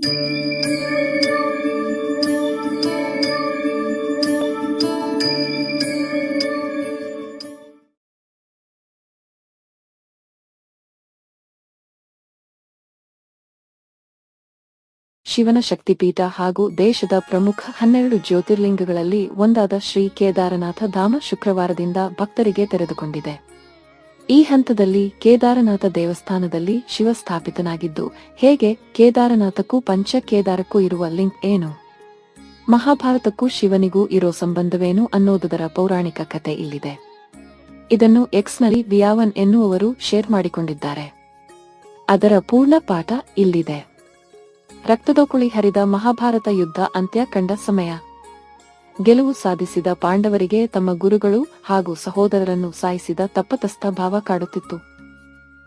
ಶಿವನ ಶಕ್ತಿಪೀಠ ಹಾಗೂ ದೇಶದ ಪ್ರಮುಖ ಹನ್ನೆರಡು ಜ್ಯೋತಿರ್ಲಿಂಗಗಳಲ್ಲಿ ಒಂದಾದ ಶ್ರೀ ಕೇದಾರನಾಥ ಧಾಮ ಶುಕ್ರವಾರದಿಂದ ಭಕ್ತರಿಗೆ ತೆರೆದುಕೊಂಡಿದೆ. ಈ ಹಂತದಲ್ಲಿ ಕೇದಾರನಾಥ ದೇವಸ್ಥಾನದಲ್ಲಿ ಶಿವ ಸ್ಥಾಪಿತನಾಗಿದ್ದು ಹೇಗೆ ಕೇದಾರನಾಥಕ್ಕೂ ಪಂಚ ಕೇದಾರಕ್ಕೂ ಇರುವ ಲಿಂಕ್ ಏನು? ಮಹಾಭಾರತಕ್ಕೂ ಶಿವನಿಗೂ ಇರೋ ಸಂಬಂಧವೇನು ಅನ್ನೋದರ ಪೌರಾಣಿಕ ಕತೆ ಇಲ್ಲಿದೆ. ಇದನ್ನು ಎಕ್ಸ್ನಲ್ಲಿ ವಿಯಾವನ್ ಎನ್ನುವವರು ಶೇರ್ ಮಾಡಿಕೊಂಡಿದ್ದಾರೆ. ಅದರ ಪೂರ್ಣ ಪಾಠ ಇಲ್ಲಿದೆ. ರಕ್ತದೋಕುಳಿ ಹರಿದ ಮಹಾಭಾರತ ಯುದ್ಧ ಅಂತ್ಯ ಕಂಡ ಸಮಯ. ಗೆಲುವು ಸಾಧಿಸಿದ ಪಾಂಡವರಿಗೆ ತಮ್ಮ ಗುರುಗಳು ಹಾಗೂ ಸಹೋದರರನ್ನು ಸಾಯಿಸಿದ ತಪ್ಪತಸ್ಥ ಭಾವ ಕಾಡುತ್ತಿತ್ತು.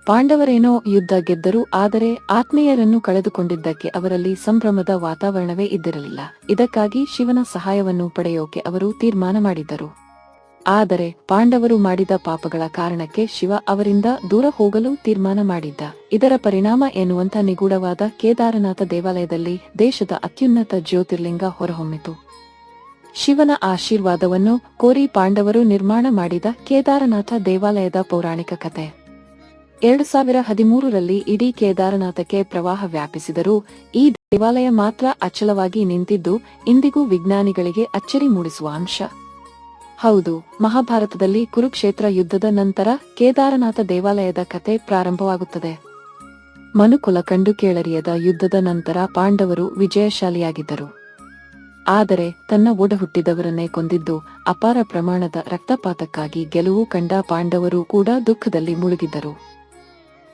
ಪಾಂಡವರೇನೋ ಯುದ್ಧ ಗೆದ್ದರು ಆದರೆ ಆತ್ಮೀಯರನ್ನು ಕಳೆದುಕೊಂಡಿದ್ದಕ್ಕೆ ಅವರಲ್ಲಿ ಸಂಭ್ರಮದ ವಾತಾವರಣವೇ ಇದ್ದಿರಲಿಲ್ಲ. ಇದಕ್ಕಾಗಿ ಶಿವನ ಸಹಾಯವನ್ನು ಪಡೆಯೋಕೆ ಅವರು ತೀರ್ಮಾನ ಮಾಡಿದ್ದರು. ಆದರೆ ಪಾಂಡವರು ಮಾಡಿದ ಪಾಪಗಳ ಕಾರಣಕ್ಕೆ ಶಿವ ಅವರಿಂದ ದೂರ ಹೋಗಲು ತೀರ್ಮಾನ ಮಾಡಿದ್ದ. ಇದರ ಪರಿಣಾಮ ಎನ್ನುವಂತ ನಿಗೂಢವಾದ ಕೇದಾರನಾಥ ದೇವಾಲಯದಲ್ಲಿ ದೇಶದ ಅತ್ಯುನ್ನತ ಜ್ಯೋತಿರ್ಲಿಂಗ ಹೊರಹೊಮ್ಮಿತು. ಶಿವನ ಆಶೀರ್ವಾದವನ್ನು ಕೋರಿ ಪಾಂಡವರು ನಿರ್ಮಾಣ ಮಾಡಿದ ಕೇದಾರನಾಥ ದೇವಾಲಯದ ಪೌರಾಣಿಕ ಕತೆ. ಎರಡು ಸಾವಿರ ಹದಿಮೂರರಲ್ಲಿ ಇಡೀ ಕೇದಾರನಾಥಕ್ಕೆ ಪ್ರವಾಹ ವ್ಯಾಪಿಸಿದರೂ ಈ ದೇವಾಲಯ ಮಾತ್ರ ಅಚಲವಾಗಿ ನಿಂತಿದ್ದು ಇಂದಿಗೂ ವಿಜ್ಞಾನಿಗಳಿಗೆ ಅಚ್ಚರಿ ಮೂಡಿಸುವ ಅಂಶ. ಹೌದು, ಮಹಾಭಾರತದಲ್ಲಿ ಕುರುಕ್ಷೇತ್ರ ಯುದ್ಧದ ನಂತರ ಕೇದಾರನಾಥ ದೇವಾಲಯದ ಕತೆ ಪ್ರಾರಂಭವಾಗುತ್ತದೆ. ಮನುಕುಲ ಕಂಡು ಕೇಳರಿಯದ ಯುದ್ಧದ ನಂತರ ಪಾಂಡವರು ವಿಜಯಶಾಲಿಯಾಗಿದ್ದರು. ಆದರೆ ತನ್ನ ಒಡಹುಟ್ಟಿದವರನ್ನೇ ಕೊಂದಿದ್ದು ಅಪಾರ ಪ್ರಮಾಣದ ರಕ್ತಪಾತಕ್ಕಾಗಿ ಗೆಲುವು ಕಂಡ ಪಾಂಡವರು ಕೂಡ ದುಃಖದಲ್ಲಿ ಮುಳುಗಿದ್ದರು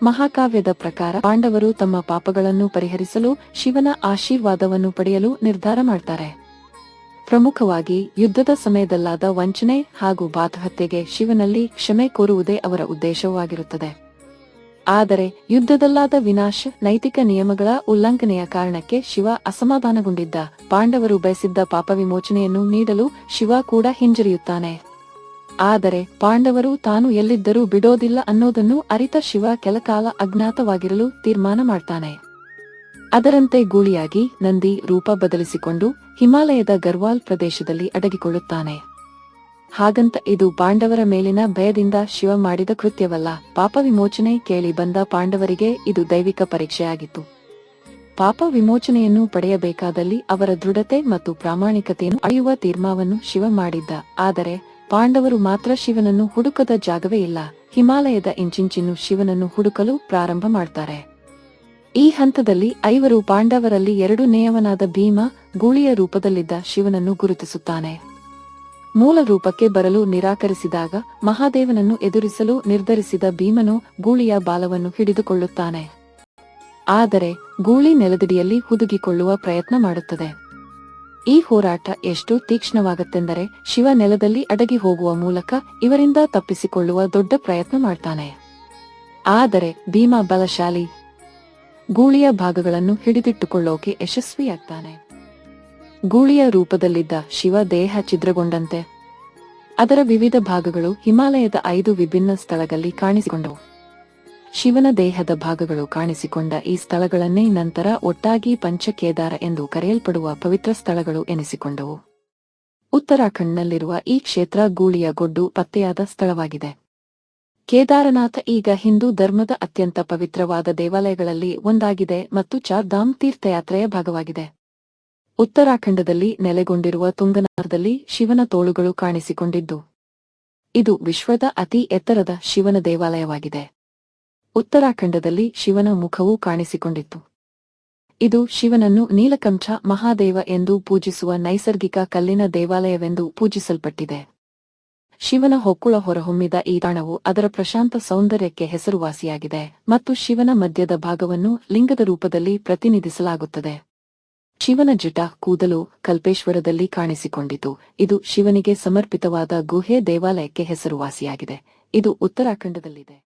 ಮಹಾಕಾವ್ಯದ ಪ್ರಕಾರ ಪಾಂಡವರು ತಮ್ಮ ಪಾಪಗಳನ್ನು ಪರಿಹರಿಸಲು ಶಿವನ ಆಶೀರ್ವಾದವನ್ನು ಪಡೆಯಲು ನಿರ್ಧಾರ ಮಾಡ್ತಾರೆ. ಪ್ರಮುಖವಾಗಿ ಯುದ್ಧದ ಸಮಯದಲ್ಲಾದ ವಂಚನೆ ಹಾಗೂ ಬಾತಹತ್ಯೆಗೆ ಶಿವನಲ್ಲಿ ಕ್ಷಮೆ ಕೋರುವುದೇ ಅವರ ಉದ್ದೇಶವಾಗಿರುತ್ತದೆ. ಆದರೆ ಯುದ್ಧದಲ್ಲಾದ ವಿನಾಶ ನೈತಿಕ ನಿಯಮಗಳ ಉಲ್ಲಂಘನೆಯ ಕಾರಣಕ್ಕೆ ಶಿವ ಅಸಮಾಧಾನಗೊಂಡಿದ್ದ. ಪಾಂಡವರು ಬಯಸಿದ್ದ ಪಾಪವಿಮೋಚನೆಯನ್ನು ನೀಡಲು ಶಿವ ಕೂಡ ಹಿಂಜರಿಯುತ್ತಾನೆ. ಆದರೆ ಪಾಂಡವರು ತಾನು ಎಲ್ಲಿದ್ದರೂ ಬಿಡೋದಿಲ್ಲ ಅನ್ನೋದನ್ನು ಅರಿತ ಶಿವ ಕೆಲಕಾಲ ಅಜ್ಞಾತವಾಗಿರಲು ತೀರ್ಮಾನ ಮಾಡ್ತಾನೆ. ಅದರಂತೆ ಗೂಳಿಯಾಗಿ ನಂದಿ ರೂಪ ಬದಲಿಸಿಕೊಂಡು ಹಿಮಾಲಯದ ಗರ್ವಾಲ್ ಪ್ರದೇಶದಲ್ಲಿ ಅಡಗಿಕೊಳ್ಳುತ್ತಾನೆ. ಹಾಗಂತ ಇದು ಪಾಂಡವರ ಮೇಲಿನ ಭಯದಿಂದ ಶಿವ ಮಾಡಿದ ಕೃತ್ಯವಲ್ಲ. ಪಾಪ ವಿಮೋಚನೆ ಕೇಳಿ ಬಂದ ಪಾಂಡವರಿಗೆ ಇದು ದೈವಿಕ ಪರೀಕ್ಷೆಯಾಗಿತ್ತು. ಪಾಪ ವಿಮೋಚನೆಯನ್ನು ಪಡೆಯಬೇಕಾದಲ್ಲಿ ಅವರ ದೃಢತೆ ಮತ್ತು ಪ್ರಾಮಾಣಿಕತೆಯನ್ನು ಅಳೆಯುವ ತೀರ್ಮಾನವನ್ನು ಶಿವ ಮಾಡಿದ್ದ. ಆದರೆ, ಪಾಂಡವರು ಮಾತ್ರ ಶಿವನನ್ನು ಹುಡುಕದ ಜಾಗವೇ ಇಲ್ಲ. ಹಿಮಾಲಯದ ಇಂಚಿಂಚಿನ್ನು ಶಿವನನ್ನು ಹುಡುಕಲು ಪ್ರಾರಂಭ ಮಾಡ್ತಾರೆ. ಈ ಹಂತದಲ್ಲಿ ಐವರು ಪಾಂಡವರಲ್ಲಿ ಎರಡು ನೇಯವನಾದ ಭೀಮ, ಗೂಳಿಯ ರೂಪದಲ್ಲಿದ್ದ ಶಿವನನ್ನು ಗುರುತಿಸುತ್ತಾನೆ. ಮೂಲ ರೂಪಕ್ಕೆ ಬರಲು ನಿರಾಕರಿಸಿದಾಗ ಮಹಾದೇವನನ್ನು ಎದುರಿಸಲು ನಿರ್ಧರಿಸಿದ ಭೀಮನು ಗೂಳಿಯ ಬಾಲವನ್ನು ಹಿಡಿದುಕೊಳ್ಳುತ್ತಾನೆ. ಆದರೆ ಗೂಳಿ ನೆಲದಡಿಯಲ್ಲಿ ಹುದುಗಿಕೊಳ್ಳುವ ಪ್ರಯತ್ನ ಮಾಡುತ್ತದೆ. ಈ ಹೋರಾಟ ಎಷ್ಟು ತೀಕ್ಷ್ಣವಾಗುತ್ತೆಂದರೆ ಶಿವ ನೆಲದಲ್ಲಿ ಅಡಗಿ ಹೋಗುವ ಮೂಲಕ ಇವರಿಂದ ತಪ್ಪಿಸಿಕೊಳ್ಳುವ ದೊಡ್ಡ ಪ್ರಯತ್ನ ಮಾಡ್ತಾನೆ. ಆದರೆ ಭೀಮ ಬಲಶಾಲಿ ಗೂಳಿಯ ಭಾಗಗಳನ್ನು ಹಿಡಿದಿಟ್ಟುಕೊಳ್ಳೋಕೆ ಯಶಸ್ವಿಯಾಗ್ತಾನೆ. ಗೂಳಿಯ ರೂಪದಲ್ಲಿದ್ದ ಶಿವ ದೇಹ ಛಿದ್ರಗೊಂಡಂತೆ. ಅದರ ವಿವಿಧ ಭಾಗಗಳು ಹಿಮಾಲಯದ ಐದು ವಿಭಿನ್ನ ಸ್ಥಳಗಳಲ್ಲಿ ಕಾಣಿಸಿಕೊಂಡವು. ಶಿವನ ದೇಹದ ಭಾಗಗಳು ಕಾಣಿಸಿಕೊಂಡ ಈ ಸ್ಥಳಗಳನ್ನೇ ನಂತರ ಒಟ್ಟಾಗಿ ಪಂಚಕೇದಾರ ಎಂದು ಕರೆಯಲ್ಪಡುವ ಪವಿತ್ರ ಸ್ಥಳಗಳು ಎನಿಸಿಕೊಂಡವು. ಉತ್ತರಾಖಂಡ್ನಲ್ಲಿರುವ ಈ ಕ್ಷೇತ್ರ ಗೂಳಿಯ ಗೊಡ್ಡು ಪತ್ತೆಯಾದ ಸ್ಥಳವಾಗಿದೆ. ಕೇದಾರನಾಥ ಈಗ ಹಿಂದೂ ಧರ್ಮದ ಅತ್ಯಂತ ಪವಿತ್ರವಾದ ದೇವಾಲಯಗಳಲ್ಲಿ ಒಂದಾಗಿದೆ ಮತ್ತು ಚಾರ್ ಧಾಮ್ ತೀರ್ಥಯಾತ್ರೆಯ ಭಾಗವಾಗಿದೆ. ಉತ್ತರಾಖಂಡದಲ್ಲಿ ನೆಲೆಗೊಂಡಿರುವ ತುಂಗನಾರದಲ್ಲಿ ಶಿವನ ತೋಳುಗಳು ಕಾಣಿಸಿಕೊಂಡಿದ್ದು, ಇದು ವಿಶ್ವದ ಅತಿ ಎತ್ತರದ ಶಿವನ ದೇವಾಲಯವಾಗಿದೆ. ಉತ್ತರಾಖಂಡದಲ್ಲಿ ಶಿವನ ಮುಖವೂ ಕಾಣಿಸಿಕೊಂಡಿತ್ತು. ಇದು ಶಿವನನ್ನು ನೀಲಕಂಠ ಮಹಾದೇವ ಎಂದು ಪೂಜಿಸುವ ನೈಸರ್ಗಿಕ ಕಲ್ಲಿನ ದೇವಾಲಯವೆಂದು ಪೂಜಿಸಲ್ಪಟ್ಟಿದೆ. ಶಿವನ ಹೊಕ್ಕುಳ ಹೊರಹೊಮ್ಮಿದ ಈ ತಾಣವು ಅದರ ಪ್ರಶಾಂತ ಸೌಂದರ್ಯಕ್ಕೆ ಹೆಸರುವಾಸಿಯಾಗಿದೆ ಮತ್ತು ಶಿವನ ಮಧ್ಯದ ಭಾಗವನ್ನು ಲಿಂಗದ ರೂಪದಲ್ಲಿ ಪ್ರತಿನಿಧಿಸಲಾಗುತ್ತದೆ. ಶಿವನ ಜಟ ಕೂದಲು ಕಲ್ಪೇಶ್ವರದಲ್ಲಿ ಕಾಣಿಸಿಕೊಂಡಿತು. ಇದು ಶಿವನಿಗೆ ಸಮರ್ಪಿತವಾದ ಗುಹೆ ದೇವಾಲಯಕ್ಕೆ ಹೆಸರುವಾಸಿಯಾಗಿದೆ. ಇದು ಉತ್ತರಾಖಂಡದಲ್ಲಿದೆ.